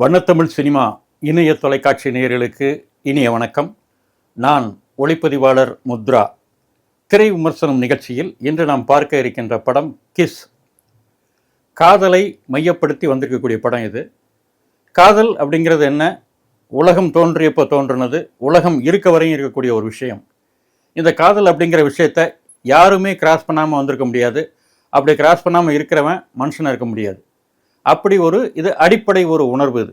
வண்ணத்தமிழ் cinema இணைய தொலைக்காட்சி நேயர்களுக்கு இனிய வணக்கம். நான் ஒளிப்பதிவாளர் முத்ரா. திரை விமர்சனம் நிகழ்ச்சியில் இன்று நாம் பார்க்க இருக்கின்ற படம் கிஸ் காதலை மையப்படுத்தி வந்திருக்கக்கூடிய படம் இது. காதல் அப்படிங்கிறது என்ன? உலகம் தோன்றியப்போ தோன்றுனது உலகம் இருக்க வரையும் இருக்கக்கூடிய ஒரு விஷயம். இந்த காதல் அப்படிங்கிற விஷயத்தை யாருமே கிராஸ் பண்ணாமல் வந்திருக்க முடியாது. அப்படி கிராஸ் பண்ணாமல் இருக்கிறவன் மனுஷனாக இருக்க முடியாது. அப்படி ஒரு இது அடிப்படை ஒரு உணர்வு இது.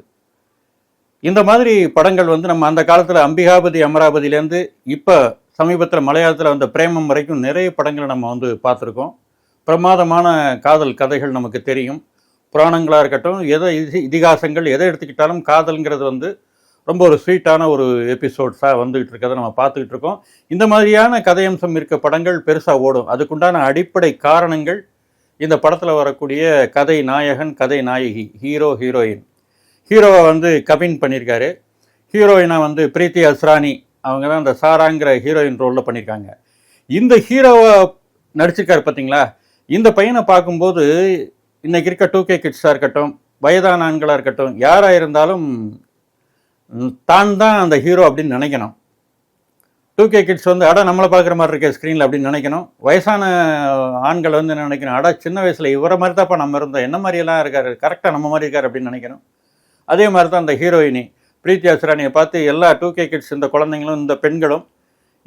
இந்த மாதிரி படங்கள் வந்து நம்ம அந்த காலத்தில் அம்பிகாபதி அமராவதியிலேருந்து இப்போ சமீபத்தில் மலையாளத்தில் வந்த பிரேமம் வரைக்கும் நிறைய படங்களை நம்ம வந்து பார்த்துருக்கோம். பிரமாதமான காதல் கதைகள் நமக்கு தெரியும். புராணங்களாக இருக்கட்டும் எதை இதிகாசங்கள் எதை எடுத்துக்கிட்டாலும் காதல்ங்கிறது வந்து ரொம்ப ஒரு ஸ்வீட்டான ஒரு எபிசோட்ஸாக வந்துகிட்டு இருக்கிறத நம்ம பார்த்துக்கிட்டு இருக்கோம். இந்த மாதிரியான கதையம்சம் இருக்க படங்கள் பெருசாக ஓடும். அதுக்குண்டான அடிப்படை காரணங்கள் இந்த படத்தில் வரக்கூடிய கதை நாயகன் கதை நாயகி ஹீரோ ஹீரோயின். ஹீரோவை வந்து கபின் பண்ணியிருக்காரு ஹீரோயினை வந்து பிரீத்தி அஸ்ரானி. அவங்க தான் அந்த சாராங்கிற ஹீரோயின் ரோலில் பண்ணியிருக்காங்க இந்த ஹீரோவை நடிச்சிருக்காரு பார்த்தீங்களா இந்த பையனை பார்க்கும்போது இன்றைக்கி இருக்க டூ கே கிட்ஸாக இருக்கட்டும் வயதான ஆண்களாக இருக்கட்டும் யாராக இருந்தாலும் தான் தான் அந்த ஹீரோ அப்படின்னு நினைக்கணும். டூ கே கிட்ஸ் வந்து அட நம்மளை பார்க்குற மாதிரி இருக்க ஸ்க்ரீனில் அப்படின்னு நினைக்கணும். வயசான ஆண்கள் வந்து என்ன நினைக்கணும்? அட சின்ன வயசில் இவரை மாதிரி தான்ப்பா நம்ம இருந்தோம். என்ன மாதிரியெல்லாம் இருக்கார்? கரெக்டாக நம்ம மாதிரி இருக்கார் அப்படின்னு நினைக்கணும். அதே மாதிரி தான் அந்த ஹீரோயினி பிரீத்தி அசுரானியை பார்த்து எல்லா டூ கே கிட்ஸ் இந்த குழந்தைங்களும் இந்த பெண்களும்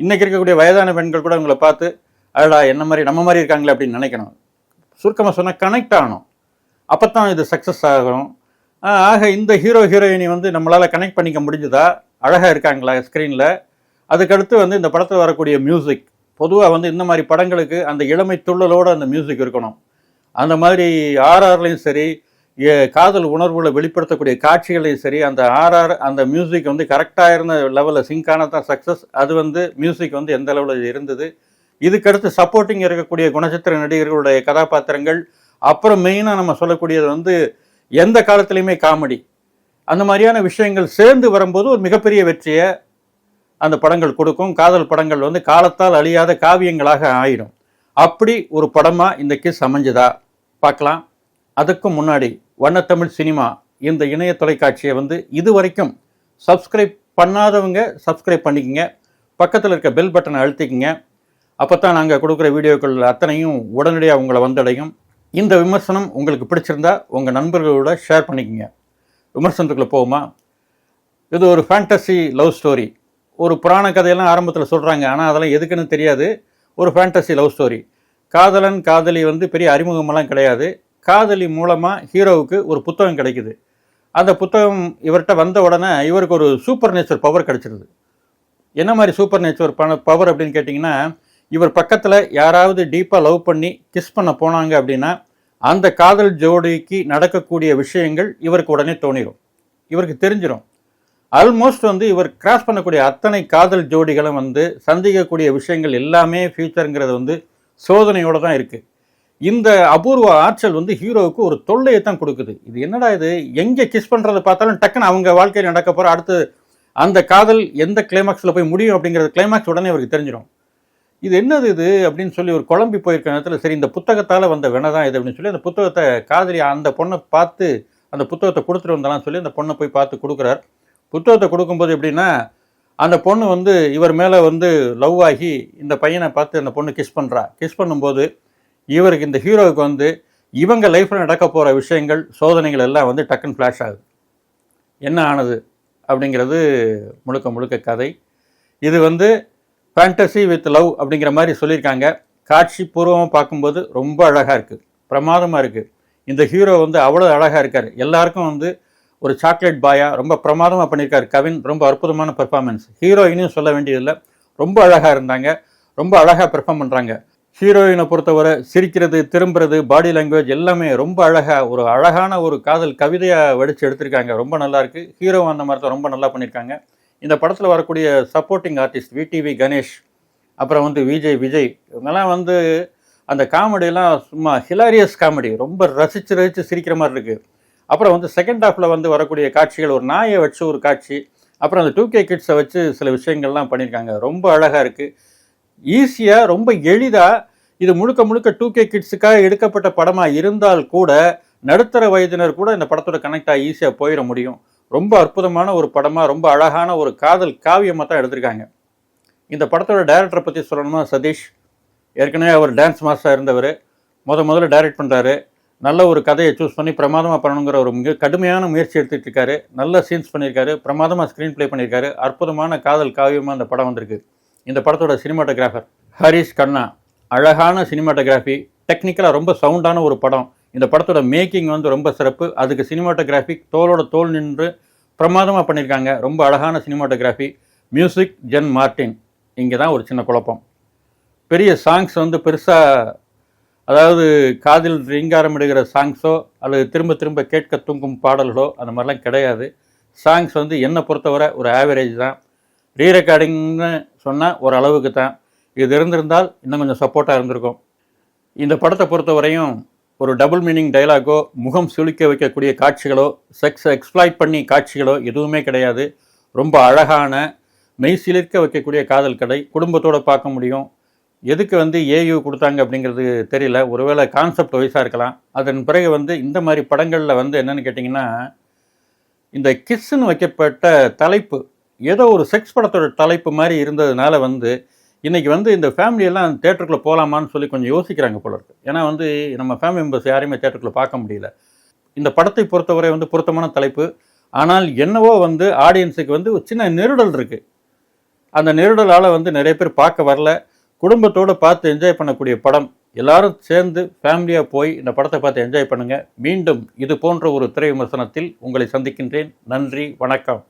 இன்றைக்கி இருக்கக்கூடிய வயதான பெண்கள் கூட உங்களை பார்த்து அடா என்ன மாதிரி நம்ம மாதிரி இருக்காங்களே அப்படின்னு நினைக்கணும். சுருக்கமாக சொன்னால் கனெக்ட் ஆகணும். அப்போ தான் இது சக்ஸஸ் ஆகும். ஆக இந்த ஹீரோ ஹீரோயினி வந்து நம்மளால் கனெக்ட் பண்ணிக்க முடிஞ்சுதா? அழகாக இருக்காங்களா ஸ்க்ரீனில் அதுக்கடுத்து வந்து இந்த படத்தில் வரக்கூடிய மியூசிக் பொதுவாக வந்து இந்த மாதிரி படங்களுக்கு அந்த இளமை துள்ளலோடு அந்த மியூசிக் இருக்கணும். அந்த மாதிரி ஆர்ஆர்லையும் சரி காதல் உணர்வுகளை வெளிப்படுத்தக்கூடிய காட்சிகளையும் சரி அந்த ஆர்ஆர் அந்த மியூசிக் வந்து கரெக்டாக இருந்த லெவலில் சிங்கான தான் சக்ஸஸ் அது வந்து மியூசிக் வந்து எந்த லெவலில் இருந்தது. இதுக்கடுத்து சப்போர்ட்டிங் இருக்கக்கூடிய குணச்சித்திர நடிகர்களுடைய கதாபாத்திரங்கள் அப்புறம் மெயினாக நம்ம சொல்லக்கூடியது வந்து எந்த காலத்துலேயுமே காமெடி அந்த மாதிரியான விஷயங்கள் சேர்ந்து வரும்போது ஒரு மிகப்பெரிய வெற்றியை அந்த படங்கள் கொடுக்கும். காதல் படங்கள் வந்து காலத்தால் அழியாத காவியங்களாக ஆயிடும். அப்படி ஒரு படமாக இந்த கிஸ் அமைஞ்சதா? பார்க்கலாம். அதுக்கும் முன்னாடி வண்ணத்தமிழ் சினிமா இந்த இணைய தொலைக்காட்சியை வந்து இது வரைக்கும் சப்ஸ்கிரைப் பண்ணாதவங்க சப்ஸ்கிரைப் பண்ணிக்கங்க. பக்கத்தில் இருக்க பெல் பட்டனை அழுத்திக்கங்க. அப்போ தான் நாங்கள் கொடுக்குற வீடியோக்கள் அத்தனையும் உடனடியாக உங்களை வந்தடையும். இந்த விமர்சனம் உங்களுக்கு பிடிச்சிருந்தா உங்கள் நண்பர்களோட ஷேர் பண்ணிக்கங்க. விமர்சனத்துக்குள்ளே போகுமா? இது ஒரு ஃபேண்டசி லவ் ஸ்டோரி ஒரு புராண கதையெல்லாம் ஆரம்பத்தில் சொல்கிறாங்க ஆனால் அதெல்லாம் எதுக்குன்னு தெரியாது. ஒரு ஃபேண்டசி லவ் ஸ்டோரி காதலன் காதலி வந்து பெரிய அறிமுகமெல்லாம் கிடையாது. காதலி மூலமாக ஹீரோவுக்கு ஒரு புத்தகம் கிடைக்குது. அந்த புத்தகம் இவர்கிட்ட வந்த உடனே இவருக்கு ஒரு சூப்பர் நேச்சர் பவர் கிடச்சிருது. என்ன மாதிரி சூப்பர் நேச்சர் பண பவர் அப்படின்னு கேட்டிங்கன்னா இவர் பக்கத்தில் யாராவது டீப்பாக லவ் பண்ணி கிஸ் பண்ண போனாங்க அப்படின்னா அந்த காதல் ஜோடிக்கு நடக்கக்கூடிய விஷயங்கள் இவருக்கு உடனே தோணிடும் இவருக்கு தெரிஞ்சிடும் ஆல்மோஸ்ட் வந்து இவர் கிராஸ் பண்ணக்கூடிய அத்தனை காதல் ஜோடிகளும் வந்து சந்திக்கக்கூடிய விஷயங்கள் எல்லாமே ஃபியூச்சருங்கிறது வந்து சோதனையோடு தான் இருக்குது இந்த அபூர்வ ஆற்றல் வந்து ஹீரோவுக்கு ஒரு தொல்லையை தான் கொடுக்குது. இது என்னடா இது? எங்கே கிஸ் பண்ணுறதை பார்த்தாலும் டக்குன்னு அவங்க வாழ்க்கையில் நடக்க போகிற அடுத்து அந்த காதல் எந்த கிளைமாக்ஸில் போய் முடியும் அப்படிங்கிறது கிளைமாக்ஸ் உடனே அவருக்கு தெரிஞ்சிடும். இது என்னது இது? அப்படின்னு சொல்லி ஒரு குழம்பி போயிருக்க நேரத்தில் சரி இந்த புத்தகத்தால் வந்த வினை தான் இது அப்படின்னு சொல்லி அந்த புத்தகத்தை காதலி அந்த பொண்ணை பார்த்து அந்த புத்தகத்தை கொடுத்துட்டு வந்தாலும் சொல்லி அந்த பொண்ணை போய் பார்த்து கொடுக்குறார். புத்தகத்தை கொடுக்கும்போது எப்படின்னா அந்த பொண்ணு வந்து இவர் மேலே வந்து லவ் ஆகி இந்த பையனை பார்த்து அந்த பொண்ணு கிஸ் பண்ணுறா கிஸ் பண்ணும்போது இவருக்கு இந்த ஹீரோவுக்கு வந்து இவங்க லைஃப்பில் நடக்க போகிற விஷயங்கள் சோதனைகள் எல்லாம் வந்து டக்குன்னு ஃப்ளாஷ் ஆகுது. என்ன ஆனது அப்படிங்கிறது முழுக்க முழுக்க கதை. இது வந்து ஃபேண்டசி வித் லவ் அப்படிங்கிற மாதிரி சொல்லியிருக்காங்க. காட்சி பூர்வமாக பார்க்கும்போது ரொம்ப அழகாக இருக்குது பிரமாதமாக இருக்குது இந்த ஹீரோ வந்து அவ்வளோ அழகாக இருக்கார். எல்லாருக்கும் வந்து ஒரு சாக்லேட் பாயா ரொம்ப பிரமாதமாக பண்ணியிருக்காரு கவின் ரொம்ப அற்புதமான பெர்ஃபார்மன்ஸ் ஹீரோயினும் சொல்ல வேண்டியதில்லை. ரொம்ப அழகாக இருந்தாங்க. ரொம்ப அழகாக பெர்ஃபார்ம் பண்ணுறாங்க ஹீரோயினை பொறுத்தவரை சிரிக்கிறது திரும்புறது பாடி லாங்குவேஜ் எல்லாமே ரொம்ப அழகாக ஒரு அழகான ஒரு காதல் கவிதையாக வடித்து எடுத்திருக்காங்க. ரொம்ப நல்லா இருக்குது ஹீரோ அந்த மாதிரி தான் ரொம்ப நல்லா பண்ணியிருக்காங்க இந்த படத்தில் வரக்கூடிய சப்போர்ட்டிங் ஆர்டிஸ்ட் விடிவி கணேஷ் அப்புறம் வந்து விஜய் விஜய் இவங்கெல்லாம் வந்து அந்த காமெடியெல்லாம் சும்மா ஹிலாரியஸ் காமெடி ரொம்ப ரசித்து ரசித்து சிரிக்கிற மாதிரி இருக்குது அப்புறம் வந்து செகண்ட் ஹாஃபில் வந்து வரக்கூடிய காட்சிகள் ஒரு நாயை வச்சு ஒரு காட்சி. அப்புறம் அந்த டூ கே கிட்ஸை வச்சு சில விஷயங்கள்லாம் பண்ணியிருக்காங்க. ரொம்ப அழகாக இருக்குது ஈஸியாக ரொம்ப எளிதாக இது முழுக்க முழுக்க டூ கே கிட்ஸுக்காக எடுக்கப்பட்ட படமாக இருந்தால் கூட நடுத்தர வயதினர் கூட இந்த படத்தோட கனெக்ட் ஆகி ஈஸியாக போயிட முடியும். ரொம்ப அற்புதமான ஒரு படமாக ரொம்ப அழகான ஒரு காதல் காவியமாக தான் எடுத்திருக்காங்க. இந்த படத்தோட டைரக்டரை பற்றி சொல்லணும்னா சதீஷ். ஏற்கனவே அவர் டான்ஸ் மாஸ்டராக இருந்தவர். முத முதல்ல டைரக்ட் பண்ணுறாரு நல்ல ஒரு கதையை சூஸ் பண்ணி பிரமாதமாக பண்ணணுங்கிற ஒரு மிக கடுமையான முயற்சி எடுத்துகிட்டு இருக்காரு. நல்ல சீன்ஸ் பண்ணியிருக்காரு. பிரமாதமாக ஸ்க்ரீன் ப்ளே பண்ணியிருக்காரு. அற்புதமான காதல் காவியமாக அந்த படம் வந்திருக்கு. இந்த படத்தோட சினிமாட்டோகிராஃபர் ஹரிஷ் கண்ணா. அழகான சினிமாட்டோகிராஃபி டெக்னிக்கலாக ரொம்ப சவுண்டான ஒரு படம். இந்த படத்தோட மேக்கிங் வந்து ரொம்ப சிறப்பு. அதுக்கு சினிமாட்டோகிராஃபி தோளோட தோல் நின்று பிரமாதமாக பண்ணியிருக்காங்க. ரொம்ப அழகான சினிமாட்டோகிராஃபி மியூசிக் ஜென் மார்ட்டின் இங்கே தான் ஒரு சின்ன குழப்பம். பெரிய சாங்ஸ் வந்து பெருசாக அதாவது காதில் ரீங்காரமிடுகிற சாங்ஸோ அல்லது திரும்ப திரும்ப கேட்க தூங்கும் பாடல்களோ அந்த மாதிரிலாம் கிடையாது. சாங்ஸ் வந்து என்னை பொறுத்தவரை ஒரு ஆவரேஜ் தான். ரீ ரெக்கார்டிங்னு சொன்னால் ஒரு அளவுக்கு தான். இது இருந்திருந்தால் இன்னும் கொஞ்சம் சப்போர்ட்டாக இருந்திருக்கும். இந்த படத்தை பொறுத்தவரையும் ஒரு டபுள் மீனிங் டைலாகோ முகம் சுளிக்க வைக்கக்கூடிய காட்சிகளோ செக்ஸ் எக்ஸ்ப்ளாய்ட் பண்ணி காட்சிகளோ எதுவுமே கிடையாது. ரொம்ப அழகான மெய் சிலிர்க்க வைக்கக்கூடிய காதல் கடை குடும்பத்தோடு பார்க்க முடியும். எதுக்கு வந்து ஏயு கொடுத்தாங்க அப்படிங்கிறது தெரியல. ஒருவேளை கான்செப்ட் வைஸாக இருக்கலாம். அதன் பிறகு வந்து இந்த மாதிரி படங்களில் வந்து என்னென்னு கேட்டிங்கன்னா இந்த கிஸ்ஸுன்னு வைக்கப்பட்ட தலைப்பு ஏதோ ஒரு செக்ஸ் படத்தோட தலைப்பு மாதிரி இருந்ததுனால வந்து இன்றைக்கி வந்து இந்த ஃபேமிலியெல்லாம் தேட்டருக்குள்ளே போகலாமான்னு சொல்லி கொஞ்சம் யோசிக்கிறாங்க போல இருக்குது ஏன்னா வந்து நம்ம ஃபேமிலி மெம்பர்ஸ் யாரையுமே தேட்டருக்குள்ளே பார்க்க முடியல. இந்த படத்தை பொறுத்தவரை வந்து பொருத்தமான தலைப்பு. ஆனால் என்னவோ வந்து ஆடியன்ஸுக்கு வந்து ஒரு சின்ன நெருடல் இருக்குது அந்த நெருடலால் வந்து நிறைய பேர் பார்க்க வரல. குடும்பத்தோடு பார்த்து என்ஜாய் பண்ணக்கூடிய படம். எல்லாரும் சேர்ந்து ஃபேமிலியாக போய் இந்த படத்தை பார்த்து என்ஜாய் பண்ணுங்கள் மீண்டும் இது போன்ற ஒரு திரை விமர்சனத்தில் உங்களை சந்திக்கின்றேன். நன்றி வணக்கம்.